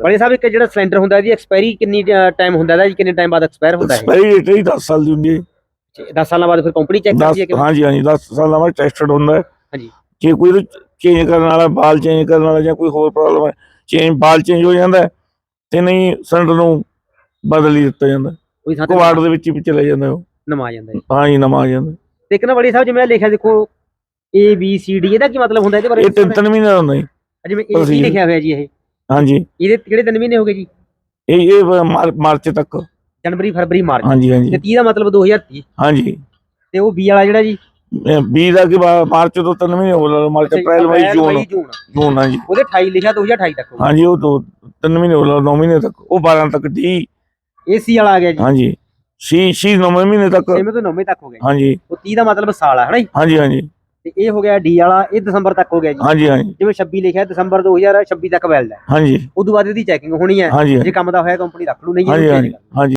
ਬੜੇ ਸਾਹਿਬ ਇੱਕ ਜਿਹੜਾ ਸਿਲੰਡਰ ਹੁੰਦਾ ਇਹਦੀ ਐਕਸਪਾਇਰੀ ਕਿੰਨੀ ਟਾਈਮ ਹੁੰਦਾ ਇਹਦਾ ਜੀ? ਕਿੰਨੇ ਟਾਈਮ ਬਾਅਦ ਐਕਸਪਾਇਰ ਹੁੰਦਾ ਹੈ ਐਕਸਪਾਇਰੀ ਡੇਟ ਹੀ 10 ਸਾਲ ਦੀ ਹੁੰਦੀ ਹੈ 10 ਸਾਲਾਂ ਬਾਅਦ ਫਿਰ ਕੰਪਨੀ ਚੈੱਕ ਕਰਦੀ ਹੈ 10 ਕਿ ਹਾਂਜੀ ਹਾਂਜੀ 10 ਸਾਲਾਂ ਬਾਅਦ ਟੈਸਟਡ ਹੁੰਦਾ ਹੈ। ਹਾਂਜੀ। ਜੇ ਕੋਈ ਚੇਂਜ ਕਰਨ ਵਾਲਾ ਬਾਲ ਚੇਂਜ ਕਰਨ ਵਾਲਾ ਜਾਂ ਕੋਈ ਹੋਰ ਪ੍ਰੋਬਲਮ ਹੈ ਚੇਂਜ ਬਾਲ ਚੇਂਜ ਹੋ ਜਾਂਦਾ ਤੇ ਨਹੀਂ ਸਿਲੰਡਰ ਨੂੰ ਬਦਲ ਹੀ ਦਿੱਤਾ ਜਾਂਦਾ। ਕੁਆੜ ਦੇ ਵਿੱਚ ਹੀ ਚਲੇ ਜਾਂਦਾ ਉਹ। ਨਮਾ ਜਾਂਦਾ ਹੈ ਤਾਂ ਹੀ ਨਵਾਂ ਆ ਜਾਂਦਾ। ਤੇ ਇੱਕ ਨਾ ਬੜੀ ਸਾਹਿਬ ਜਿਵੇਂ ਲਿਖਿਆ ਦੇਖੋ A B C D ਇਹਦਾ ਕੀ ਮਤਲਬ ਹੁੰਦਾ ਇਹਦੇ ਬਾਰੇ? ਇਹ ਤਿੰਨ ਤਿੰਨ ਮਹੀਨੇ ਦਾ ਹੁੰਦਾ ਜੀ। ਜਿਵੇਂ ਕੀ ਅਸੀਂ- ਲਿਖਿਆ ਹੋਇਆ ਜੀ ਇਹ। ਹਾਂਜੀ। ਇਹਦੇ ਕਿਹੜੇ ਤਿੰਨ ਮਹੀਨੇ ਹੋ ਗਏ ਜੀ? ਇਹ ਇਹ ਮਾਰ- ਮਾਰਚ ਤੱਕ। ਜਨਵਰੀ ਫਰਵਰੀ ਮਾਰਚ। ਹਾਂਜੀ ਤੇ ਹਾਂਜੀ 30 ਦਾ ਮਤਲਬ 2030 ਹਾਂਜੀ। ਤੇ ਉਹ B ਵਾਲਾ ਜਿਹੜਾ ਜੀ? 20 ਦਾ ਕਿ ਬਾ- ਮਾਰਚ ਤੋਂ ਤਿੰਨ ਮਹੀਨੇ ਹੋ ਗਏ ਮਾਰਚ ਅਪ੍ਰੈਲ ਮਈ ਜੂਨ। ਜੂਨ। ਜੂਨ ਹਾਂਜੀ। ਉਹਦੇ 28 ਲਿਖਿਆ 2028 ਤੱਕ। ਹਾਂਜੀ ਉਹ ਦੋ ਤਿੰਨ ਮਹੀਨੇ ਹੋ ਗਏ 9 ਮਹੀਨੇ ਤੱਕ। ਉਹ 12 ਤੱਕ ਡੀ AC ਵਾਲਾ ਆ ਗਿਆ ਜੀ। ਹਾਂਜੀ। ਛੇ ਛੇ 9 ਮਹੀਨੇ ਤੱਕ। 6ਵੇਂ ਤੋਂ 9ਵੇਂ ਤੱਕ ਹੋ ਗਿਆ ਜੀ। ਹਾਂਜੀ। ਉਹ 30 ਦਾ ਮਤਲਬ ਸਾਲ ਆ ਹਨਾ ਜੀ? ਹਾਂਜੀ ਹਾਂਜੀ। ਤੇ ਇਹ ਹੋ ਗਿਆ D ਵਾਲਾ ਇਹ ਦਸੰਬਰ ਤੱਕ ਹੋ ਗਿਆ ਜੀ। ਹਾਂਜੀ ਹਾਂਜੀ। ਜਿਵੇਂ 26 ਲਿਖਿਆ ਦਸੰਬਰ 2026 ਤੱਕ ਵੈਲਡ ਹੈ। ਹਾਂਜੀ। ਉਦੋਂ ਬਾਅਦ ਇਹਦੀ ਚੈਕਿੰਗ ਹੋਣੀ ਹੈ। ਹਾਂਜੀ ਜੇ ਕੰਮ ਦਾ ਹੋਇਆ ਕੰਪਨੀ ਰੱਖ ਲੂ ਨਹੀਂ ਹਾਂਜੀ ਹਾਂਜੀ। ਹਾਂਜੀ।